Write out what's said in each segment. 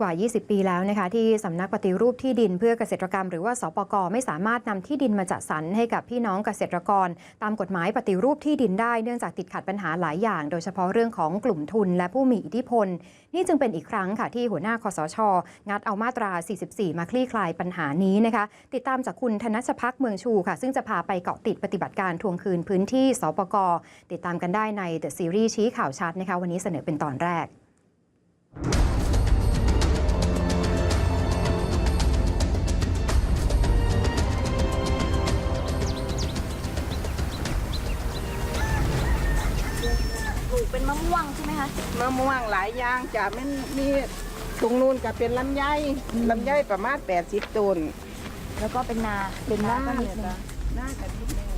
กว่า 20 ปีแล้วนะคะที่สำนักปฏิรูปที่ดินเพื่อเกษตรกรรม หรือว่าสปกไม่สามารถนำที่ดินมาจัดสรรให้กับพี่น้องเกษตรกร ตามกฎหมายปฏิรูปที่ดินได้เนื่องจากติดขัดปัญหาหลายอย่าง โดยเฉพาะเรื่องของกลุ่มทุนและผู้มีอิทธิพล นี่จึงเป็นอีกครั้งค่ะที่หัวหน้าคอสช งัดเอามาตรา 44 มาคลี่คลายปัญหานี้นะคะติดตามจากคุณธนชพักเมืองชูค่ะ ซึ่งจะพาไปเกาะติดปฏิบัติการทวงคืนพื้นที่สปกติดตามกันได้ใน The Series ชี้ข่าวชัดนะคะวันนี้เสนอเป็นตอนแรก คะ มะม่วงหลายอย่างจะมันมีตรงนู้นก็เป็นลำไยลำไยประมาณ80ต้นแล้วก็เป็นนาเป็นหน้าก็นิเนี่ดยนึงจ้ะหน้ากันนิดนึง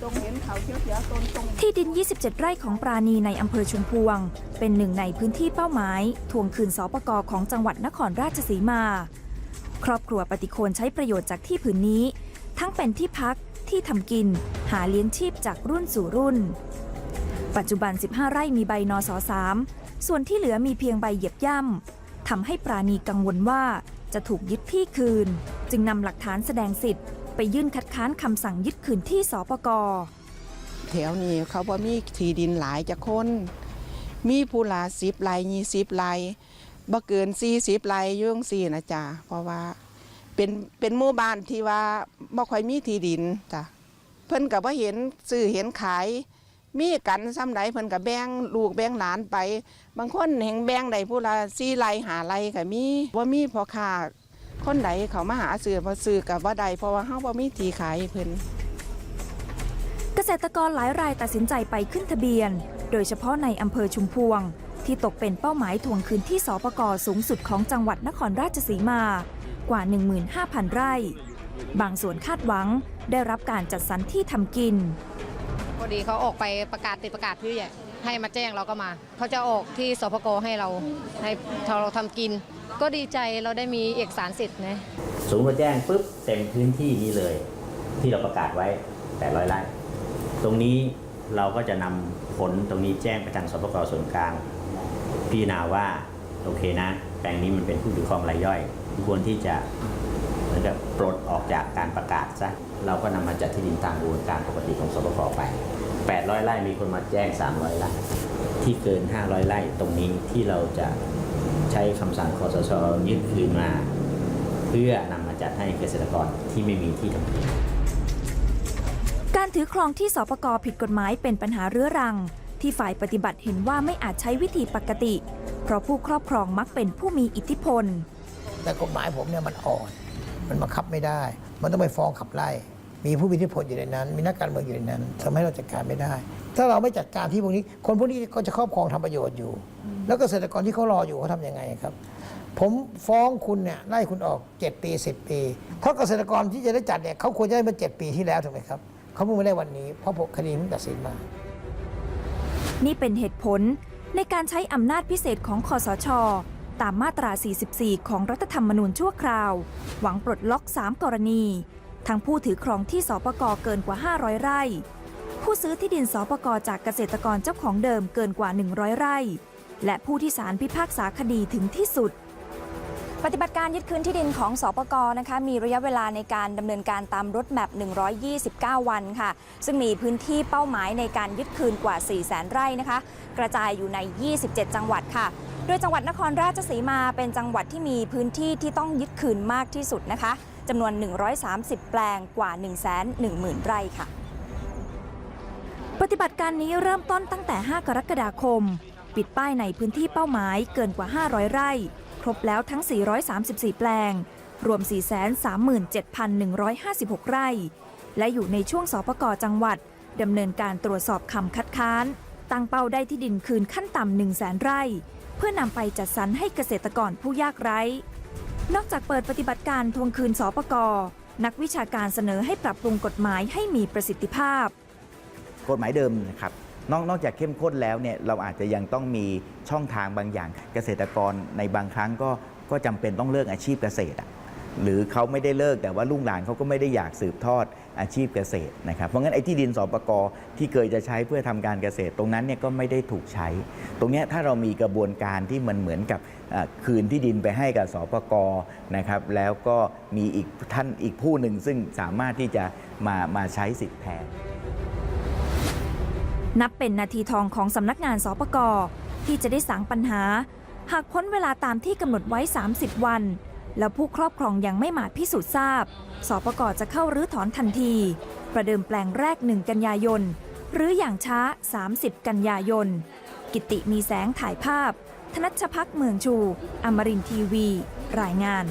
ตรงเห็นเขาเขียวๆต้นตรงที่ดิน 27 ไร่ของปราณีในอำเภอชุมพวง เป็นหนึ่งในพื้นที่เป้าหมายทวงคืนสปกของจังหวัดนครราชสีมา ครอบครัวปฏิโคนใช้ประโยชน์จากที่ผืนนี้ ทั้งเป็นที่พักที่ทำกิน หาเลี้ยงชีพจากรุ่นสู่รุ่น ปัจจุบัน 15 ไร่มีใบนอสอ3ส่วนที่เหลือมีเพียงใบเหยียบย่ำทำให้ปราณีกังวลว่าจะถูกยึดที่คืน จึงนำหลักฐานแสดงสิทธิ์ ไปยื่นคัดค้านคำสั่งยึดคืนที่สปกแถวนี้เขาบ่มีที่ดินหลายจะคนมีผู้ละสิบไร่ยี่สิบไร่บ่เกินสี่สิบไร่ยุ่งสี่นะจ๊ะเพราะว่าเป็นเป็นหมู่บ้านที่ว่าบ่ค่อยมีที่ดินจ้ะเพิ่นก็บ่เห็นซื้อเห็นขาย มีกันซ้ำใดเพิ่นก็แบงลูกแบงหลานไป บางคนแห่งแบงได้ผู้ละสี่ไรหาไรก็มีว่ามีพอค้าคนใดเขามาหาซื้อมาซื้อกับว่าใดเพราะว่าเฮาบ่มีที่ขายเพิ่นเกษตรกรหลายรายตัดสินใจไปขึ้นทะเบียน โดยเฉพาะในอำเภอชุมพวง ที่ตกเป็นเป้าหมายทวงคืนที่สปกสูงสุดของจังหวัดนครราชสีมากว่า 15,000 ไร่ บางส่วนคาดหวังได้รับการจัดสรรที่ทำกิน พอดีเขาออกไปประกาศติดประกาศที่ใหญ่ให้มาแจ้งเราก็มา เขาจะออกที่สพกให้เราให้เราทำกิน ก็ดีใจเราได้มีเอกสารสิทธิ์นะศูนย์มาแจ้งปุ๊บเต็มพื้นที่นี้เลย ที่เราประกาศไว้800ไร่ตรงนี้เราก็จะนำผลตรงนี้แจ้งไปทางสปกส่วนกลางพิจารณาว่าโอเคนะ แปลงนี้มันเป็นผู้ถือครองรายย่อย ควรที่จะ เหมือนกับปลดออกจากการประกาศซะเราก็นำมาจัดที่ดินตามกระบวนการปกติของสปกไป 800ไร่มีคนมาแจ้ง 300ไร่ที่เกิน 500ไร่ตรงนี้ที่เราจะใช้คำสั่งคอสชยึดคืนมา เพื่อนำมาจัดให้เกษตรกรที่ไม่มีที่ทำกินการถือครองที่สปกผิดกฎหมายเป็นปัญหาเรื้อรัง ที่ฝ่ายปฏิบัติเห็นว่าไม่อาจใช้วิธีปกติ เพราะผู้ครอบครองมักเป็นผู้มีอิทธิพล แต่กฎหมายผมเนี่ยมันอ่อน มันบังคับไม่ได้ มันต้องไปฟ้องขับไล่ มีผู้มีอิทธิพลอยู่ในนั้น มีนักการเมืองอยู่ในนั้นทำให้เราจัดการไม่ได้ ถ้าเราไม่จัดการที่พวกนี้ คนพวกนี้ก็จะครอบครองทำประโยชน์อยู่ แล้วเกษตรกรที่เขารออยู่เขาทำยังไงครับ ผมฟ้องคุณเนี่ยไล่คุณออก 7 ปี 10 ปีถ้าเกษตรกรที่จะได้จัดเนี่ยเขาควรจะได้มา7ปีที่แล้วถูกไหมครับเขาเพิ่งไม่ได้วันนี้เพราะคดีเพิ่งตัดสินมา นี่เป็นเหตุผลในการใช้อำนาจพิเศษของคอสช ตามมาตรา 44 ของรัฐธรรมนูญชั่วคราว หวังปลดล็อก 3 กรณี ทั้งผู้ถือครองที่สปกเกินกว่า 500 ไร่ ผู้ซื้อที่ดินสปกจากเกษตรกรเจ้าของเดิมเกินกว่า 100 ไร่ และผู้ที่ศาลพิพากษาคดีถึงที่สุด ปฏิบัติการยึดคืนที่ดินของสปกนะคะมีระยะเวลาในการดำเนินการตามรถแมพ129 วันค่ะ ซึ่งมีพื้นที่เป้าหมายในการยึดคืนกว่า4 0 0 0 0 0 ไร่นะคะ กระจายอยู่ใน 27 จังหวัดค่ะ โดยจังหวัดนครราชสีมาเป็นจังหวัดที่มีพื้นที่ที่ต้องยึดคืนมากที่สุดนะคะจำนวน 130 แปลงกว่า 110,000 ไร่ค่ะ ปฏิบัติการนี้เริ่มต้นตั้งแต่ 5 กรกฎาคม ปิดป้ายในพื้นที่เป้าหมายเกินกว่า 500 ไร่ ครบแล้วทั้ง 434 แปลง รวม 437,156 ไร่ และอยู่ในช่วงสปกจังหวัดดำเนินการตรวจสอบคำคัดค้าน ตั้งเป้าได้ที่ดินคืนขั้นต่ำ1 0 0 0 0ไร่ เพื่อนำไปจัดสรรให้เกษตรกรผู้ยากไร้ นอกจากเปิดปฏิบัติการทวงคืนสปกนักวิชาการเสนอให้ปรับปรุงกฎหมายให้มีประสิทธิภาพ กฎหมายเดิมนะครับ นอกนอกจากเข้มข้นแล้วเนี่ยเราอาจจะยังต้องมีช่องทางบางอย่าง เกษตรกรในบางครั้งก็ก็จำเป็นต้องเลิกอาชีพเกษตรอะหรือเขาไม่ได้เลิกแต่ว่าลูกหลานเขาก็ไม่ได้อยากสืบทอดอาชีพเกษตรนะครับเพราะงั้นไอ้ที่ดินสปกที่เคยจะใช้เพื่อทำการเกษตร ตรงนั้นเนี่ยก็ไม่ได้ถูกใช้ ตรงนี้ถ้าเรามีกระบวนการที่มันเหมือนกับคืนที่ดินไปให้กับสปกนะครับแล้วก็มีอีกท่านอีกผู้หนึ่งซึ่งสามารถที่จะมามาใช้สิทธิ์แทน นับเป็นนาทีทองของสำนักงานสปกที่จะได้สางปัญหา หากพ้นเวลาตามที่กำหนดไว้ 30 วัน แล้วผู้ครอบครองยังไม่มาพิสูจน์ทราบ สปกจะเข้ารื้อถอนทันที ประเดิมแปลงแรก 1 กันยายน หรืออย่างช้า 30 กันยายน กิติมีแสงถ่ายภาพ ธนัชพักเมืองชู อมรินทีวี รายงาน